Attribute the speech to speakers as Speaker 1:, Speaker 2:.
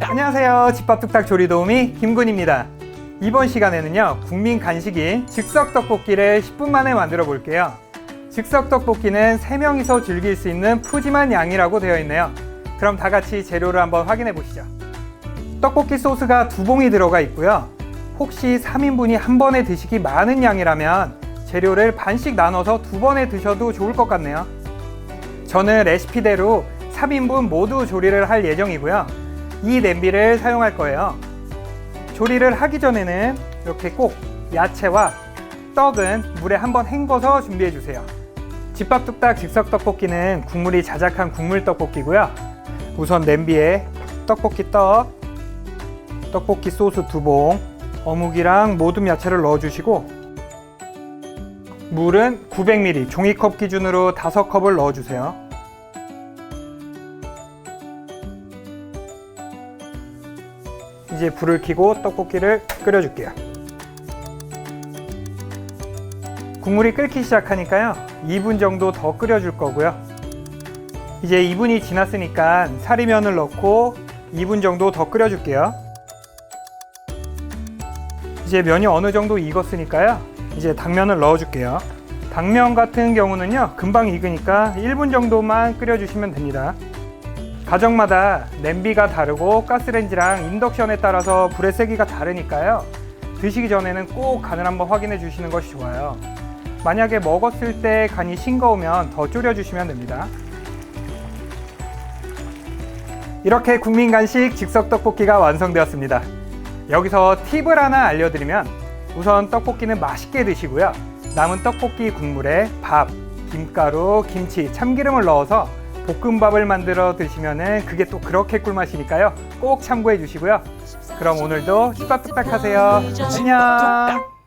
Speaker 1: 안녕하세요. 집밥 뚝딱 조리 도우미 김군입니다. 이번 시간에는요, 국민 간식인 즉석 떡볶이를 10분 만에 만들어 볼게요. 즉석 떡볶이는 3명이서 즐길 수 있는 푸짐한 양이라고 되어 있네요. 그럼 다 같이 재료를 한번 확인해 보시죠. 떡볶이 소스가 두 봉이 들어가 있고요. 혹시 3인분이 한 번에 드시기 많은 양이라면 재료를 반씩 나눠서 두 번에 드셔도 좋을 것 같네요. 저는 레시피대로 3인분 모두 조리를 할 예정이고요. 이 냄비를 사용할 거예요. 조리를 하기 전에는 이렇게 꼭 야채와 떡은 물에 한번 헹궈서 준비해 주세요. 집밥 뚝딱 즉석 떡볶이는 국물이 자작한 국물 떡볶이고요. 우선 냄비에 떡볶이 떡, 떡볶이 소스 두 봉, 어묵이랑 모둠 야채를 넣어 주시고 물은 900ml 종이컵 기준으로 5컵을 넣어 주세요. 이제 불을 켜고 떡볶이를 끓여줄게요. 국물이 끓기 시작하니까요. 2분 정도 더 끓여줄 거고요. 이제 2분이 지났으니까 사리면을 넣고 2분 정도 더 끓여줄게요. 이제 면이 어느 정도 익었으니까요. 이제 당면을 넣어줄게요. 당면 같은 경우는요, 금방 익으니까 1분 정도만 끓여주시면 됩니다. 가정마다 냄비가 다르고 가스레인지랑 인덕션에 따라서 불의 세기가 다르니까요. 드시기 전에는 꼭 간을 한번 확인해 주시는 것이 좋아요. 만약에 먹었을 때 간이 싱거우면 더 졸여 주시면 됩니다. 이렇게 국민 간식 즉석 떡볶이가 완성되었습니다. 여기서 팁을 하나 알려드리면 우선 떡볶이는 맛있게 드시고요. 남은 떡볶이 국물에 밥, 김가루, 김치, 참기름을 넣어서 볶음밥을 만들어 드시면은 그게 또 그렇게 꿀맛이니까요. 꼭 참고해 주시고요. 그럼 오늘도 뚝딱뚝딱 하세요. 안녕.